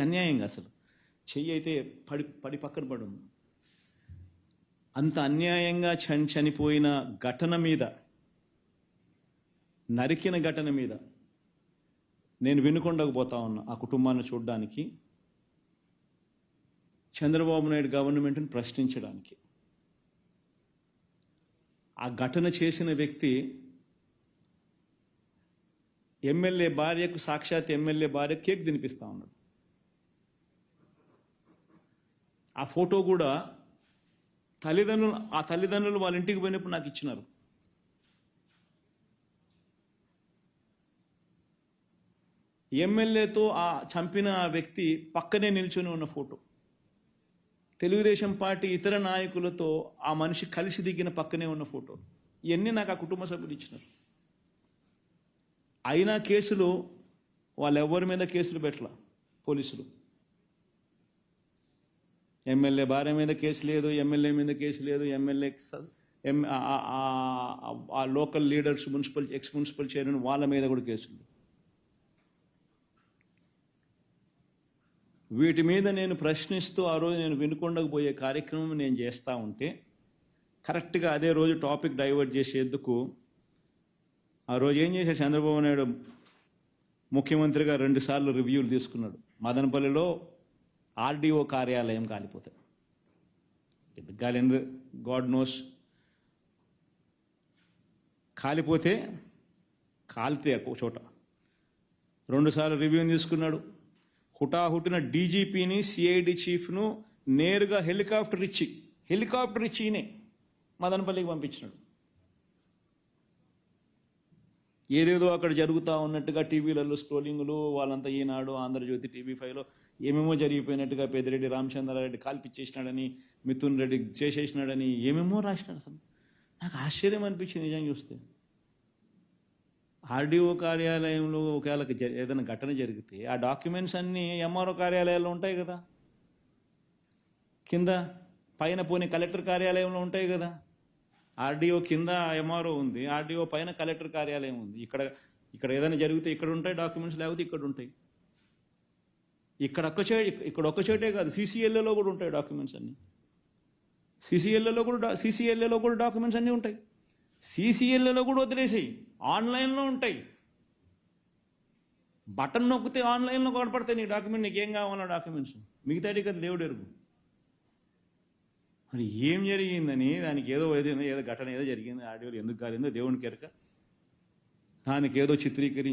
అన్యాయంగా అసలు. చెయ్యి అయితే పడి పడి పక్కన పడు అంత అన్యాయంగా చని చనిపోయిన ఘటన మీద నరికిన ఘటన మీద నేను వినుకొండకు పోతా ఉన్నా ఆ కుటుంబాన్ని చూడడానికి చంద్రబాబు నాయుడు గవర్నమెంట్ని ప్రశ్నించడానికి. ఆ ఘటన చేసిన వ్యక్తి ఎమ్మెల్యే భార్యకు సాక్షాత్ ఎమ్మెల్యే భార్య కేక్ తినిపిస్తా ఉన్నాడు. ఆ ఫోటో కూడా తల్లిదండ్రులు ఆ తల్లిదండ్రులు వాళ్ళ ఇంటికి పోయినప్పుడు నాకు ఇచ్చినారు. ఎమ్మెల్యేతో ఆ చంపిన ఆ వ్యక్తి పక్కనే నిల్చొని ఉన్న ఫోటో. తెలుగుదేశం పార్టీ ఇతర నాయకులతో ఆ మనిషి కలిసి దిగిన పక్కనే ఉన్న ఫోటో. ఇవన్నీ నాకు ఆ కుటుంబ సభ్యులు ఇచ్చినారు. అయినా కేసులు వాళ్ళు ఎవరి మీద కేసులు పెట్టలా? పోలీసులు. ఎమ్మెల్యే భార్య మీద కేసు లేదు ఎమ్మెల్యే మీద కేసు లేదు ఎమ్మెల్యే ఎం ఆ- local leaders municipal ex municipal chairman వాళ్ళ మీద కూడా కేసులు వీటి మీద నేను ప్రశ్నిస్తూ ఆ రోజు నేను వినుకుండకపోయే కార్యక్రమం నేను చేస్తూ ఉంటే కరెక్ట్గా అదే రోజు టాపిక్ డైవర్ట్ చేసేందుకు ఆ రోజు ఏం చేశాడు చంద్రబాబు నాయుడు? ముఖ్యమంత్రిగా రెండుసార్లు రివ్యూలు తీసుకున్నాడు. మదనపల్లిలో ఆర్డీఓ కార్యాలయం కాలిపోతాయి ఎందుకు? కాలింది గాడ్ నోస్. కాలిపోతే కాలితే ఒక చోట. రెండుసార్లు రివ్యూని తీసుకున్నాడు. హుటాహుటిన డీజీపీని సిఐడి చీఫ్ను నేరుగా హెలికాప్టర్ ఇచ్చి హెలికాప్టర్ ఇచ్చి ఈయనే మదనపల్లికి పంపించినాడు. ఏదేదో అక్కడ జరుగుతూ ఉన్నట్టుగా టీవీలలో స్క్రోలింగ్లు వాళ్ళంతా ఈనాడు ఆంధ్రజ్యోతి టీవీ ఫైవ్లో ఏమేమో జరిగిపోయినట్టుగా పెద్దిరెడ్డి రామచంద్రారెడ్డి కాల్పిచ్చేసినాడని మిథున్ రెడ్డి చేసేసినాడని ఏమేమో రాసినాడు అసలు. నాకు ఆశ్చర్యం అనిపించింది నిజం చూస్తే. ఆర్డీఓ కార్యాలయంలో ఒకవేళ జ- ఏదైనా ఘటన జరిగితే ఆ డాక్యుమెంట్స్ అన్నీ ఎంఆర్ఓ కార్యాలయాల్లో ఉంటాయి కదా. కింద పైన పోనీ కలెక్టర్ కార్యాలయంలో ఉంటాయి కదా. ఆర్డీఓ కింద ఎంఆర్ఓ ఉంది ఆర్డీఓ పైన కలెక్టర్ కార్యాలయం ఉంది. ఇక్కడ ఇక్కడ ఏదైనా జరిగితే ఇక్కడ ఉంటాయి డాక్యుమెంట్స్ లేకపోతే ఇక్కడ ఉంటాయి. ఇక్కడ ఒక్క చే ఇక్కడ ఒక్క చోటే కాదు సీసీఎల్ఏలో కూడా ఉంటాయి డాక్యుమెంట్స్ అన్నీ. సీసీఎల్ఏలో కూడా సీసీఎల్ఏలో కూడా డాక్యుమెంట్స్ అన్నీ ఉంటాయి. సీసీఎల్ఏలో కూడా వదిలేసాయి ఆన్లైన్లో ఉంటాయి. బటన్ నొక్కితే ఆన్లైన్లో కనపడతాయి నీ డాక్యుమెంట్ నీకేం కావాలో డాక్యుమెంట్స్. మిగతాటి కదా దేవుడు ఎరుగు. మరి ఏం జరిగిందని దానికి ఏదో ఏదో ఏదో ఘటన ఏదో జరిగింది. ఆడియోలు ఎందుకు కాలేదో? దేవునికి ఎరక దానికి ఏదో చిత్రీకరించి